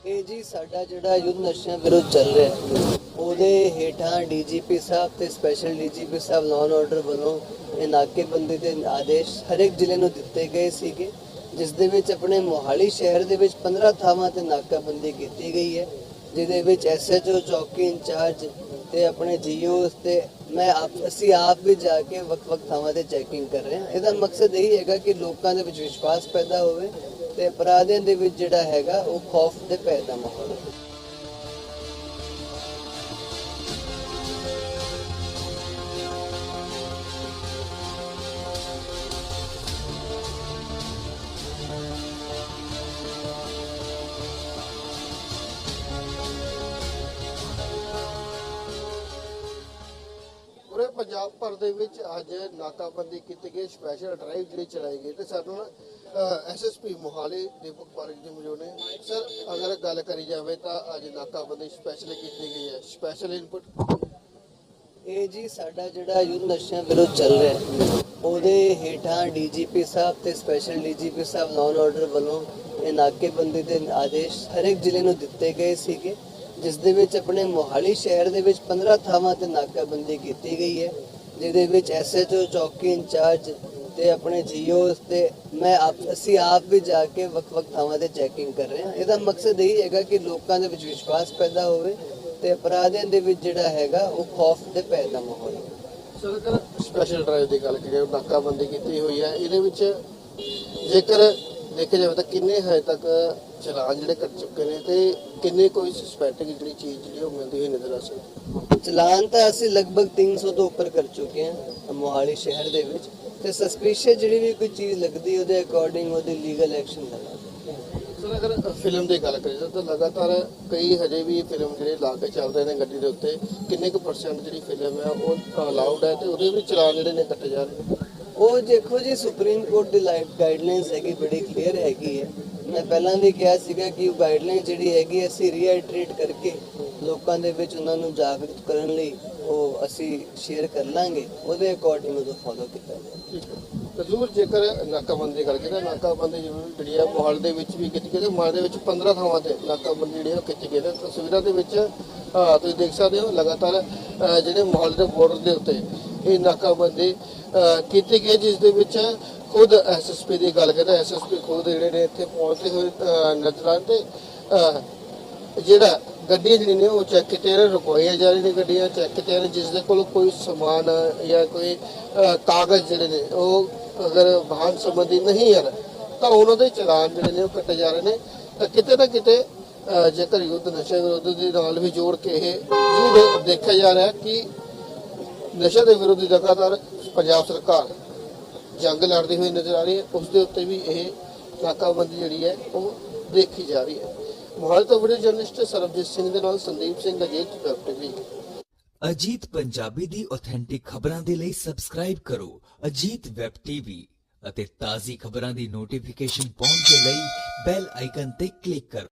ਇਹ ਜੀ ਸਾਡਾ ਜਿਹੜਾ ਯੁੱਧ ਨਸ਼ਿਆਂ ਵਿਰੁੱਧ ਚੱਲ ਰਿਹਾ ਉਹਦੇ ਹੇਠਾਂ ਡੀਜੀਪੀ ਸਾਹਿਬ ਤੇ ਸਪੈਸ਼ਲ ਡੀਜੀਪੀ ਸਾਹਿਬ ਲਾਅ ਆਰਡਰ ਵੱਲੋਂ ਇਹ ਨਾਕੇਬੰਦੀ ਦੇ ਆਦੇਸ਼ ਹਰੇਕ ਜ਼ਿਲ੍ਹੇ ਨੂੰ ਦਿੱਤੇ ਗਏ ਸੀਗੇ, ਜਿਸ ਦੇ ਵਿੱਚ ਆਪਣੇ ਮੋਹਾਲੀ ਸ਼ਹਿਰ ਦੇ ਵਿੱਚ 15 ਥਾਵਾਂ ਤੇ ਨਾਕਾਬੰਦੀ ਕੀਤੀ ਗਈ ਹੈ, ਜਿਹਦੇ ਵਿੱਚ ਐਸਐਚਓ ਚੌਕੀ ਇੰਚਾਰਜ ਤੇ ਆਪਣੇ ਜੀਓਸ ਤੇ ਮੈਂ ਆਪ, ਅਸੀਂ ਆਪ ਵੀ ਜਾ ਕੇ ਵੱਖ-ਵੱਖ ਥਾਵਾਂ ਤੇ ਚੈਕਿੰਗ ਕਰ ਰਹੇ ਹਾਂ। ਇਹਦਾ ਮਕਸਦ ਇਹ ਹੈਗਾ ਕਿ ਲੋਕਾਂ ਦੇ ਵਿੱਚ ਵਿਸ਼ਵਾਸ ਪੈਦਾ ਹੋਵੇ ਤੇ ਅਪਰਾਧੀਆਂ ਦੇ ਵਿੱਚ ਜਿਹੜਾ ਹੈਗਾ ਉਹ ਖੌਫ ਦੇ ਭੈ ਦਾ ਮਾਹੌਲ ਪੂਰੇ ਪੰਜਾਬ ਭਰ ਦੇ ਵਿੱਚ ਅੱਜ ਨਾਕਾਬੰਦੀ ਕੀਤੀ ਗਈ ਸਪੈਸ਼ਲ ਡਰਾਈਵ ਜਿਹੜੀ ਚਲਾਈ ਗਈ ਤੇ ਸਾਨੂੰ ਐਸਐਸਪੀ ਮੋਹਾਲੀ ਦੀਪਕ ਪਾਰਕ ਜੀ ਮੌਜੂਦ ਨੇ। ਸਰ ਅਗਰ ਗੱਲ ਕਰੀ ਜਾਵੇ ਤਾਂ ਅੱਜ ਨਾਕਾਬੰਦੀ ਸਪੈਸ਼ਲ ਕੀਤੀ ਗਈ ਹੈ। ਸਪੈਸ਼ਲ ਇਨਪੁਟ ਇਹ ਜੀ ਸਾਡਾ ਜਿਹੜਾ ਯੁੱਧ ਨਸ਼ਿਆਂ ਵਿਰੁੱਧ ਚੱਲ ਰਿਹਾ ਹੈ, ਉਹਦੇ ਹੇਠਾਂ ਡੀਜੀਪੀ ਸਾਹਿਬ ਤੇ ਸਪੈਸ਼ਲ ਡੀਜੀਪੀ ਸਾਹਿਬ ਲਾਅ ਆਰਡਰ ਵੱਲੋਂ ਇਹ ਨਾਕੇਬੰਦੀ ਦੇ ਆਦੇਸ਼ ਹਰ ਜ਼ਿਲ੍ਹੇ ਨੂੰ ਦਿੱਤੇ ਗਏ ਸੀਗੇ ਜਿਸ ਦੇ ਵਿੱਚ ਆਪਣੇ ਮੋਹਾਲੀ ਸ਼ਹਿਰ ਦੇ ਵਿੱਚ 15 ਥਾਵਾਂ ਤੇ ਨਾਕਾਬੰਦੀ ਕੀਤੀ ਗਈ ਹੈ ਜਿਹਦੇ ਵਿੱਚ ਐਸਐਚਓ ਚੌਕੀ ਇੰਚਾਰਜ ਤੇ ਆਪਣੇ ਜੀਓਸ ਤੇ ਮੈਂ ਆਪ ਅਸੀਂ ਆਪ ਵੀ ਜਾ ਕੇ ਵੱਖ-ਵੱਖ ਥਾਵਾਂ ਤੇ ਚੈਕਿੰਗ ਕਰ ਰਹੇ ਹਾਂ। ਇਹਦਾ ਮਕਸਦ ਇਹ ਹੈਗਾ ਕਿ ਲੋਕਾਂ ਦੇ ਵਿੱਚ ਵਿਸ਼ਵਾਸ ਪੈਦਾ ਹੋਵੇ ਤੇ ਅਪਰਾਧੀਆਂ ਦੇ ਵਿੱਚ ਜਿਹੜਾ ਹੈਗਾ ਉਹ ਖੌਫ ਦੇ ਭੈ ਦਾ ਮਾਹੌਲ ਹੋਵੇ। ਸਰ ਅਗਰ ਸਪੈਸ਼ਲ ਡਰਾਈਵ ਦੀ ਗੱਲ ਕਰੀਏ ਨਾਕਾਬੰਦੀ ਕੀਤੀ ਹੋਈ ਹੈ ਇਹਦੇ ਵਿੱਚ ਜੇਕਰ ਦੇਖਿਆ ਜਾਵੇ ਤਾਂ ਕਿੰਨੇ ਹਜੇ ਤੱਕ ਚਲਾਨ ਜਿਹੜੇ ਕੱਟ ਚੁੱਕੇ ਨੇ ਤੇ ਕਿੰਨੇ ਕੋਈ ਸਸਪੈਕਟ ਜਿਹੜੀ ਚੀਜ਼ ਜਿਹੜੀ ਉਹ ਮਿਲਦੀ ਹੋਈ ਨਜ਼ਰ ਆ ਸਕਦੀ ਚਲਾਨ ਤਾਂ ਅਸੀਂ ਲਗਭਗ 300 ਤੋਂ ਉੱਪਰ ਕਰ ਚੁੱਕੇ ਹਾਂ ਮੋਹਾਲੀ ਸ਼ਹਿਰ ਦੇ ਵਿੱਚ। ਤੇ ਸਸਪੀਸ਼ੀਅਸ ਜਿਹੜੀ ਵੀ ਕੋਈ ਚੀਜ਼ ਲੱਗਦੀ ਉਹਦੇ ਅਕੋਰਡਿੰਗ ਉਹਦੀ ਲੀਗਲ ਐਕਸ਼ਨ ਲੈਣਾ ਸਰ ਅਗਰ ਫਿਲਮ ਦੀ ਗੱਲ ਕਰੀਏ ਤਾਂ ਲਗਾਤਾਰ ਕਈ ਹਜੇ ਵੀ ਫਿਲਮ ਜਿਹੜੇ ਲਾ ਕੇ ਚੱਲਦੇ ਨੇ ਗੱਡੀ ਦੇ ਉੱਤੇ ਕਿੰਨੇ ਕੁ ਪਰਸੈਂਟ ਜਿਹੜੀ ਫਿਲਮ ਹੈ ਉਹ ਅਲਾਉਡ ਹੈ ਤੇ ਉਹਦੇ ਵਿੱਚ ਚਲਾਨ ਜਿਹੜੇ ਨੇ ਕੱਟੇ ਜਾ ਰਹੇ ਉਹ ਦੇਖੋ ਜੀ ਸੁਪਰੀਮ ਕੋਰਟ ਦੀ ਲਾਈਫ ਗਾਈਡਲਾਈਨਸ ਹੈਗੀ ਬੜੀ ਕਲੀਅਰ ਹੈਗੀ ਹੈ। ਮੈਂ ਪਹਿਲਾਂ ਵੀ ਕਿਹਾ ਸੀਗਾ ਕਿ ਉਹ ਗਾਈਡਲਾਈਨ ਜਿਹੜੀ ਹੈਗੀ ਅਸੀਂ ਰੀਆਈਟਰੇਟ ਕਰਕੇ ਲੋਕਾਂ ਦੇ ਵਿੱਚ ਉਹਨਾਂ ਨੂੰ ਜਾਗਰੂਕ ਕਰਨ ਲਈ ਉਹ ਅਸੀਂ ਸ਼ੇਅਰ ਕਰ ਲਾਂਗੇ, ਉਹਦੇ ਅਕੋਰਡਿੰਗ ਉਹ ਫੋਲੋ ਕੀਤਾ ਜਾਏ ਜ਼ਰੂਰ ਜੇਕਰ ਨਾਕਾਬੰਦੀ ਦੀ ਤਾਂ ਨਾਕਾਬੰਦੀ ਜ਼ਰੂਰ ਜਿਹੜੀ ਹੈ ਮਾਹੌਲ ਦੇ ਵਿੱਚ ਵੀ ਕੀਤੀ ਗਈ ਤੇ ਦੇ ਵਿੱਚ 15 ਥਾਵਾਂ ਤੇ ਨਾਕਾਬੰਦੀ ਜਿਹੜੀ ਹੈ ਕੀਤੀ ਗਈ ਤਸਵੀਰਾਂ ਦੇ ਵਿੱਚ ਤੁਸੀਂ ਦੇਖ ਸਕਦੇ ਹੋ ਲਗਾਤਾਰ ਜਿਹੜੇ ਮੋਹਾਲ ਦੇ ਬਾਰਡਰ ਦੇ ਉੱਤੇ ਇਹ ਨਾਕਾਬੰਦੀ ਕੀਤੀ ਗਈ ਜਿਸ ਦੇ ਵਿੱਚ ਖੁਦ ਐਸਐਸਪੀ ਦੀ ਗੱਲ ਕਰੀਏ ਐਸਐਸਪੀ ਖੁਦ ਜਿਹੜੇ ਨੇ ਇੱਥੇ ਪਹੁੰਚਦੇ ਹੋਏ ਨਜ਼ਰ ਆਉਣ ਜਿਹੜਾ ਗੱਡੀਆਂ ਜਿਹੜੀਆਂ ਨੇ ਉਹ ਚੈੱਕ ਕੀਤੀਆਂ ਨੇ, ਰੁਕਵਾਈਆਂ ਜਾ ਰਹੀਆਂ ਨੇ ਗੱਡੀਆਂ ਚੈੱਕ ਕੀਤੀਆਂ ਨੇ, ਜਿਸ ਦੇ ਕੋਲ ਕੋਈ ਸਮਾਨ ਜਾਂ ਕੋਈ ਕਾਗਜ਼ ਜਿਹੜੇ ਨੇ, ਉਹ ਅਗਰ ਵਾਹਨ ਸੰਬੰਧੀ ਨਹੀਂ ਹਨ, ਤਾਂ ਉਹਨਾਂ ਦੇ ਚਲਾਨ ਜਿਹੜੇ ਨੇ ਉਹ ਕੱਟੇ ਜਾ ਰਹੇ ਨੇ। ਕਿਤੇ ਨਾ ਕਿਤੇ ਜੇਕਰ ਯੁੱਧ ਨਸ਼ੇ ਵਿਰੁੱਧ ਦੇ ਨਾਲ ਵੀ ਜੋੜ ਕੇ ਇਹ ਜ਼ਰੂਰ ਦੇਖਿਆ ਜਾ ਰਿਹਾ ਕਿ ਨਸ਼ੇ ਦੇ ਵਿਰੁੱਧ ਲਗਾਤਾਰ ਪੰਜਾਬ ਸਰਕਾਰ ਜੰਗ ਲੜਦੀ ਹੋਈ ਨਜ਼ਰ ਆ ਰਹੀ ਹੈ। ਉਸ ਦੇ ਉੱਤੇ ਵੀ ਇਹ ਨਾਕਾਬੰਦੀ ਜਿਹੜੀ ਹੈ, ਉਹ ਦੇਖੀ ਜਾ ਰਹੀ ਹੈ। ਮੋਹਾਲੀ ਵੀਡੀਓ ਜਰਨਲਿਸਟ ਸਰਬਜੀਤ ਸਿੰਘ ਦੇ ਨਾਲ ਸੰਦੀਪ ਸਿੰਘ ਅਜੀਤ ਵੈਬ ਅਜੀਤ ਪੰਜਾਬੀ ਦੀ ਆਥੈਂਟਿਕ ਖਬਰਾਂ ਦੇ ਲਈ ਸਬਸਕ੍ਰਾਈਬ ਕਰੋ ਅਜੀਤ ਵੈਬ ਟੀਵੀ ਅਤੇ ਤਾਜ਼ੀ ਖਬਰਾਂ ਦੀ ਨੋਟੀਫਿਕੇਸ਼ਨ ਪਾਉਣ ਦੇ ਲਈ ਬੈਲ ਆਈਕਨ ਤੇ ਕਲਿੱਕ ਕਰੋ।